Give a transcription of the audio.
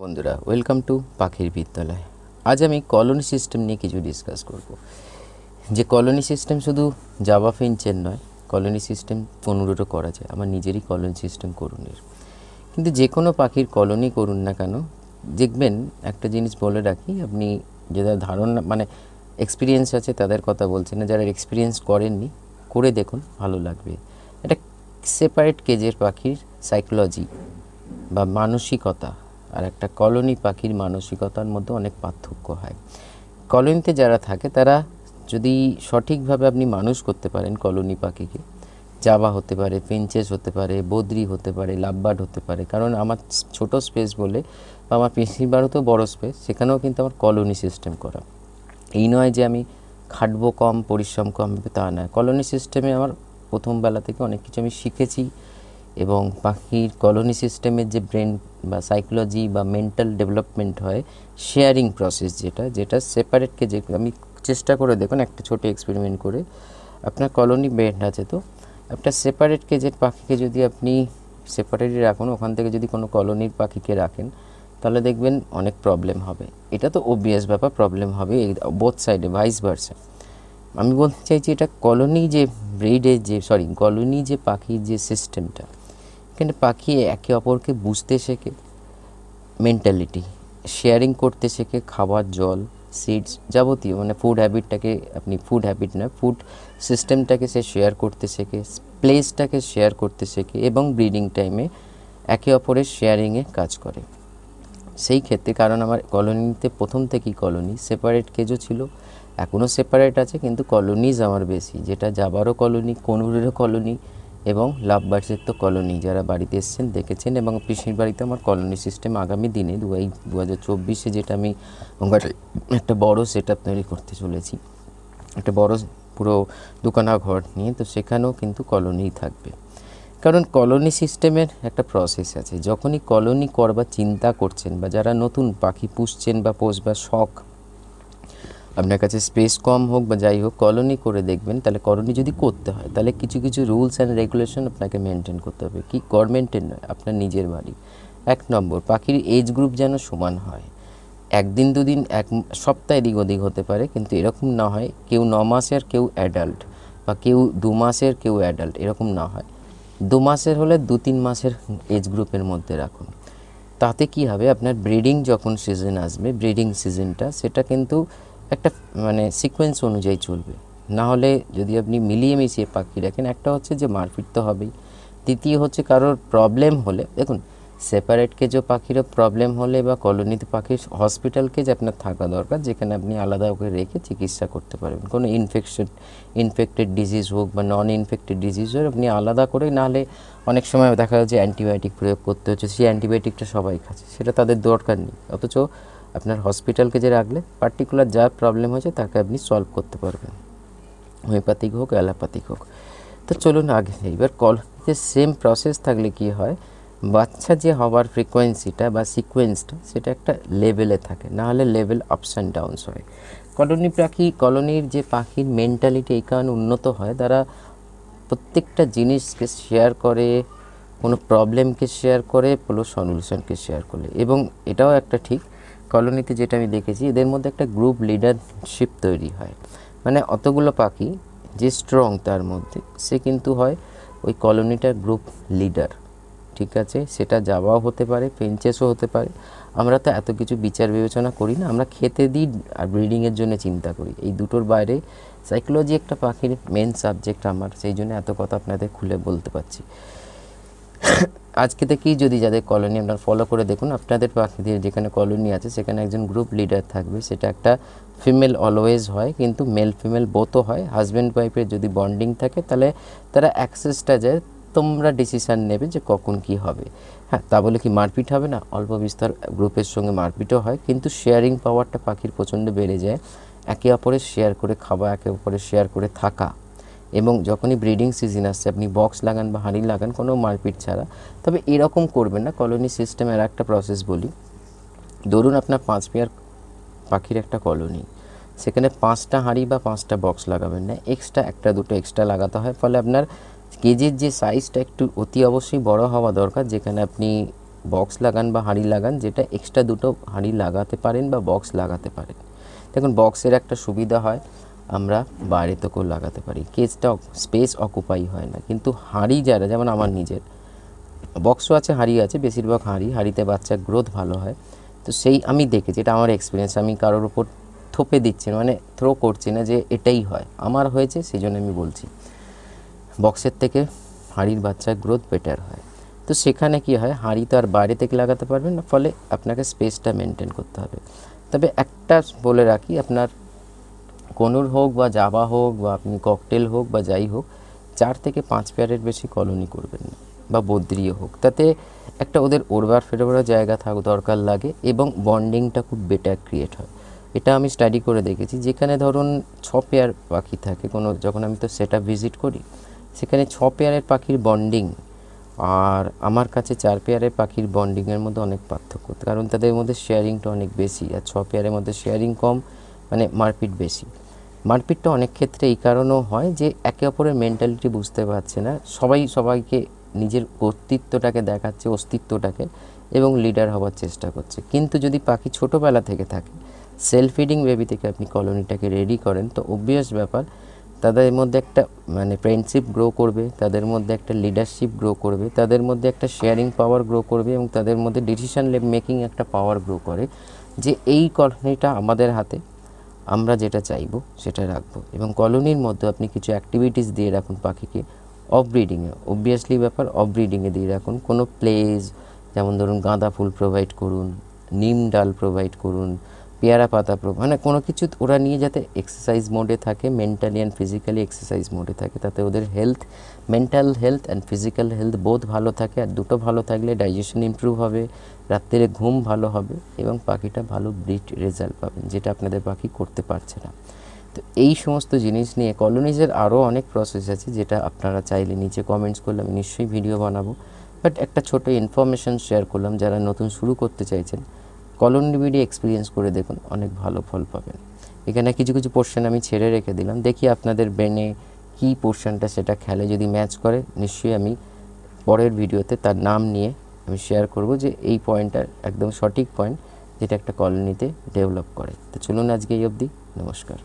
বন্ধুরা welcome to পাখির বিদ্যালয়। আজ আমি কলোনি সিস্টেম নিয়ে কিছু ডিসকাস করব। যে কলোনি সিস্টেম শুধু জাভা ফিঞ্চের নয় কলোনি সিস্টেম পনেরোরও করা যায়। আমার নিজেরই কলোনি সিস্টেম করুনের। কিন্তু যে কোনো পাখির কলোনি করুন না কেন, দেখবেন একটা জিনিস বলে রাখি, আপনি যাদের ধারণা মানে এক্সপিরিয়েন্স আছে, তাদের কথা বলছেন না। যারা এক্সপিরিয়েন্স করেননি, করে দেখুন, ভালো লাগবে। এটা সেপারেট কেজের পাখির সাইকোলজি বা মানসিকতা আর একটা কলোনি পাখির মানসিকতার মধ্যে অনেক পার্থক্য হয়। কলোনিতে যারা থাকে, তারা যদি সঠিকভাবে আপনি মানুষ করতে পারেন কলোনি পাখিকে, জাবা হতে পারে পেঞ্চেস হতে পারে, বদ্রি হতে পারে, লাভবার্ড হতে পারে, কারণ আমার ছোট স্পেস বলে বা আমার পিসির তো বড় স্পেস, সেখানেও কিন্তু আমার কলোনি সিস্টেম করা। এই নয় যে আমি খাটবো কম, পরিশ্রম কম, তা নয় কলোনি সিস্টেমে আমার প্রথম বেলা থেকে অনেক কিছু আমি শিখেছি এবং পাখির কলোনি সিস্টেমের যে ব্রেন বা সাইকোলজি বা মেন্টাল ডেভেলপমেন্ট হয় শেয়ারিং প্রসেস যেটা যেটা সেপারেটকে যে, আমি চেষ্টা করে দেখুন, একটা ছোট এক্সপেরিমেন্ট করে। আপনার কলোনি বেড আছে তো একটা সেপারেট যে, পাখিকে যদি আপনি সেপারেটই রাখুন, ওখান থেকে যদি কোনো কলোনির পাখিকে রাখেন, তাহলে দেখবেন অনেক প্রবলেম হবে। এটা তো ওবিয়াস ব্যাপার প্রবলেম হবে বোথ সাইডে ভাইস ভার্সা আমি বলতে চাইছি এটা কলোনি যে ব্রিডের যে সরি কলোনি যে পাখির যে সিস্টেমটা এখানে পাখি একে অপরকে বুঝতে শেখে মেন্টালিটি শেয়ারিং করতে শেখে, খাবার, জল সিডস যাবতীয় মানে ফুড হ্যাবিটটাকে আপনি ফুড হ্যাবিট না ফুড সিস্টেমটাকে সে শেয়ার করতে শেখে প্লেসটাকে শেয়ার করতে শেখে এবং ব্রিডিং টাইমে একে অপরের শেয়ারিংয়ে কাজ করে। সেই ক্ষেত্রে কারণ আমার কলোনিতে প্রথম থেকেই কলোনি সেপারেট কেজও ছিল এখনও সেপারেট আছে, কিন্তু কলোনিজ আমার বেশি, যেটা যাবারও কলোনি, কনুরেরও কলোনি এবং লাভ লাভবার্সের তো কলোনি, যারা বাড়িতে এসছেন দেখেছেন এবং পিসির বাড়িতে আমার কলোনি সিস্টেম আগামী দিনে দু এই দু হাজার চব্বিশে যেটা আমি একটা বড় সেট আপ তৈরি করতে চলেছি। একটা বড় পুরো দোকানা ঘর নিয়ে, তো সেখানেও কিন্তু কলোনিই থাকবে। কারণ কলোনি সিস্টেমের একটা প্রসেস আছে। যখনই কলোনি করবার চিন্তা করছেন বা যারা নতুন পাখি পুষছেন বা পোষবার শখ আপনার কাছে স্পেস কম হোক বা যাই হোক কলোনি করে দেখবেন, তাহলে কলোনি যদি করতে হয়, তাহলে কিছু কিছু রুলস অ্যান্ড রেগুলেশন আপনাকে মেনটেন করতে হবে। কি? গভর্নমেন্টের নয়, আপনার নিজের বাড়ি। এক নম্বর, পাখির এজ গ্রুপ যেন সমান হয়। একদিন, দুদিন, এক সপ্তাহে এদিক ওদিক হতে পারে, কিন্তু এরকম না হয়, কেউ ন মাসের, কেউ অ্যাডাল্ট বা কেউ দু মাসের, কেউ অ্যাডাল্ট এরকম না হয়। দু মাসের হলে দু, তিন মাসের এজ গ্রুপের মধ্যে রাখুন। তাতে কি হবে? আপনার ব্রিডিং যখন সিজন আসবে ব্রিডিং সিজনটা সেটা কিন্তু একটা মানে সিকোয়েন্স অনুযায়ী চলবে। না হলে যদি আপনি মিলিয়ে মিশিয়ে পাখি রাখেন একটা হচ্ছে যে মারপিট তো হবেই। দ্বিতীয় হচ্ছে কারোর প্রবলেম হলে, দেখুন সেপারেট কেজও পাখিরও প্রবলেম হলে বা কলোনিতে পাখির হসপিটাল কেজ আপনার থাকা দরকার, যেখানে আপনি আলাদা ওকে রেখে চিকিৎসা করতে পারবেন। কোনো ইনফেকশন ইনফেক্টেড ডিজিজ হোক বা নন ইনফেক্টেড ডিজিজ হোক, আপনি আলাদা করে নাহলে অনেক সময় দেখা যাচ্ছে অ্যান্টিবায়োটিক প্রয়োগ করতে হচ্ছে, সেই অ্যান্টিবায়োটিকটা সবাই খাচ্ছে, সেটা তাদের দরকার নেই। অথচ আপনার হসপিটালকে যে রাখলে পার্টিকুলার যা প্রবলেম হয়েছে তাকে আপনি সলভ করতে পারবেন। হোমিওপ্যাথিক হোক অ্যালোপ্যাথিক হোক। তো চলুন আগে, এইবার কলতে সেম প্রসেস থাকলে কি হয়, বাচ্চা যে হওয়ার ফ্রিকোয়েন্সিটা বা সিকোয়েন্সটা সেটা একটা লেভেলে থাকে। না হলে লেভেল আপস অ্যান্ড ডাউনস হয়। কলোনি পাখি কলোনির যে পাখির মেন্টালিটি এই কারণে উন্নত হয়। তারা প্রত্যেকটা জিনিসকে শেয়ার করে, কোনো প্রবলেমকে শেয়ার করে, কোনো সলিউশনকে শেয়ার করে। এবং এটাও একটা ঠিক কলোনিতে যেটা আমি দেখেছি, এদের মধ্যে একটা গ্রুপ লিডারশিপ তৈরি হয়। মানে অতগুলো পাখি যে স্ট্রং তার মধ্যে, সে কিন্তু হয় ওই কলোনিটার গ্রুপ লিডার ঠিক আছে? সেটা যাওয়াও হতে পারে পেঞ্চেসও হতে পারে। আমরা তো এত কিছু বিচার বিবেচনা করি না, আমরা খেতে দিই আর ব্রিডিংয়ের জন্য চিন্তা করি। এই দুটোর বাইরে সাইকোলজি একটা পাখির মেন সাবজেক্ট আমার, সেই জন্য এত কথা আপনাদের খুলে বলতে পারছি। আজকে থেকেই যদি যাদের কলোনি আপনার ফলো করে দেখুন, আপনাদের পাখিদের যেখানে কলোনি আছে, সেখানে একজন গ্রুপ লিডার থাকবে। সেটা একটা ফিমেল অলওয়েজ হয়, কিন্তু মেল ফিমেল বোথও হয়। হাজব্যান্ড ওয়াইফের যদি বন্ডিং থাকে, তাহলে তারা অ্যাক্সেসটা যায় তোমরা ডিসিশান নেবে যে কখন কি হবে। হ্যাঁ তা বলে কি মারপিট হবে না? অল্প বিস্তর গ্রুপের সঙ্গে মারপিটও হয়, কিন্তু শেয়ারিং পাওয়ারটা পাখির প্রচণ্ড বেড়ে যায়। একে অপরের শেয়ার করে খাওয়া, একে অপরের শেয়ার করে থাকা। এবং যখনই ব্রিডিং সিজন আসছে, আপনি বক্স লাগান বা হাঁড়ি লাগান, কোনো মারপিট ছাড়া, তবে এরকম করবেন না। কলোনি সিস্টেমের একটা প্রসেস বলি। ধরুন আপনার পাঁচ পেয়ার পাখির একটা কলোনি সেখানে পাঁচটা হাঁড়ি বা পাঁচটা বক্স লাগাবেন না। এক্সট্রা একটা, দুটো এক্সট্রা লাগাতে হয়, ফলে আপনার কেজির যে সাইজটা একটু অতি অবশ্যই বড় হওয়া দরকার, যেখানে আপনি বক্স লাগান বা হাঁড়ি লাগান, যেটা এক্সট্রা দুটো হাঁড়ি লাগাতে পারেন বা বক্স লাগাতে পারেন। দেখুন বক্সের একটা সুবিধা হয়। আমরা বাইরে থেকেও লাগাতে পারি। কেসটা স্পেস অকুপাই হয় না। কিন্তু হাঁড়ি যারা, যেমন আমার নিজের বক্সও আছে, হাঁড়ি আছে, বেশিরভাগ হাঁড়ি, হাঁড়িতে বাচ্চার গ্রোথ ভালো হয়। তো সেই আমি দেখেছি, এটা আমার এক্সপিরিয়েন্স আমি কারোর উপর থোপে দিচ্ছি না মানে থ্রো করছি না যে এটাই হয়। আমার হয়েছে সেই জন্য আমি বলছি বক্সের থেকে হাঁড়ির বাচ্চার গ্রোথ বেটার হয়। তো সেখানে কি হয়, হাঁড়ি তো আর বাইরে থেকে লাগাতে পারবেন না, ফলে আপনাকে স্পেসটা মেনটেন করতে হবে। তবে একটা বলে রাখি, আপনার কনুর হোক বা জাবা হোক বা আপনি ককটেল হোক বা যাই হোক, চার থেকে পাঁচ পেয়ারের বেশি কলোনি করবেন না বা বদ্রিও হোক। তাতে একটা ওদের ওড়বার ফেরোবার জায়গা থাক, দরকার লাগে এবং বন্ডিংটা খুব বেটার ক্রিয়েট হয়। এটা আমি স্টাডি করে দেখেছি। যেখানে ধরুন ছ পেয়ার পাখি থাকে, কোনো যখন আমি তো সেট ভিজিট করি, সেখানে ছ পেয়ারের পাখির বন্ডিং আর আমার কাছে চার পেয়ারের পাখির বন্ডিংয়ের মধ্যে অনেক পার্থক্য। কারণ তাদের মধ্যে শেয়ারিংটা অনেক বেশি আর ছ পেয়ারের মধ্যে শেয়ারিং কম মানে মারপিট বেশি। মারপিটটা অনেক ক্ষেত্রে এই কারণেও হয় যে একে অপরের মেন্টালিটি বুঝতে পারছে না। সবাই সবাইকে নিজের কর্তৃত্বটাকে দেখাচ্ছে, অস্তিত্বটাকে এবং লিডার হওয়ার চেষ্টা করছে। কিন্তু যদি পাখি ছোটোবেলা থেকে থাকে সেলফ ফিডিং বেবি থেকে আপনি কলোনিটাকে রেডি করেন, তো অবভিয়াস ব্যাপার, তাদের মধ্যে একটা মানে ফ্রেন্ডশিপ গ্রো করবে, তাদের মধ্যে একটা লিডারশিপ গ্রো করবে, তাদের মধ্যে একটা শেয়ারিং পাওয়ার গ্রো করবে এবং তাদের মধ্যে ডিসিশন মেকিং একটা পাওয়ার গ্রো করে যে এই কলোনিটা আমাদের হাতে আমরা যেটা চাইব সেটা রাখব। এবং কলোনির মধ্যে আপনি কিছু অ্যাক্টিভিটিস দিয়ে রাখুন পাখিকে। অফ ব্রিডিংয়ে অবভিয়াসলি ব্যাপার অফ ব্রিডিংয়ে দিয়ে রাখুন। কোনো প্লেস যেমন ধরুন গাঁদা ফুল প্রোভাইড করুন, নিম ডাল প্রোভাইড করুন পেয়ারা পাতা প্রো মানে কোনো কিছু ওরা নিয়ে যাতে এক্সারসাইজ মোডে থাকে মেন্টালি অ্যান্ড ফিজিক্যালি এক্সারসাইজ মোডে থাকে, তাতে ওদের health mental health and physical health বোধ ভালো থাকে আর দুটো ভালো থাকলে ডাইজেশন ইমপ্রুভ হবে রাত্রে ঘুম ভালো হবে এবং পাখিটা ভালো ব্রিড রেজাল্ট পাবেন যেটা আপনাদের পাখি করতে পারছে না। তো এই সমস্ত জিনিস নিয়ে কলোনিজের আরও অনেক প্রসেস আছে, যেটা আপনারা চাইলে নিচে কমেন্টস করলে আমি নিশ্চয়ই ভিডিও বানাবো। বাট একটা ছোট ইনফরমেশন শেয়ার করলাম, যারা নতুন শুরু করতে চাইছেন কলোনি ডিবিডি এক্সপিরিয়েন্স করে দেখুন, অনেক ভালো ফল পাবেন। এখানে কিছু কিছু পোর্শন আমি ছেড়ে রেখে দিলাম। দেখি আপনাদের ব্রেনে কী পোর্শনটা সেটা খেলে যদি ম্যাচ করে, নিশ্চয়ই আমি পরের ভিডিওতে তার নাম নিয়ে আমি শেয়ার করব যে এই পয়েন্টটা একদম সঠিক পয়েন্ট যেটা একটা কলোনিতে ডেভেলপ করে। তো চলুন আজকে এই অবধি। নমস্কার।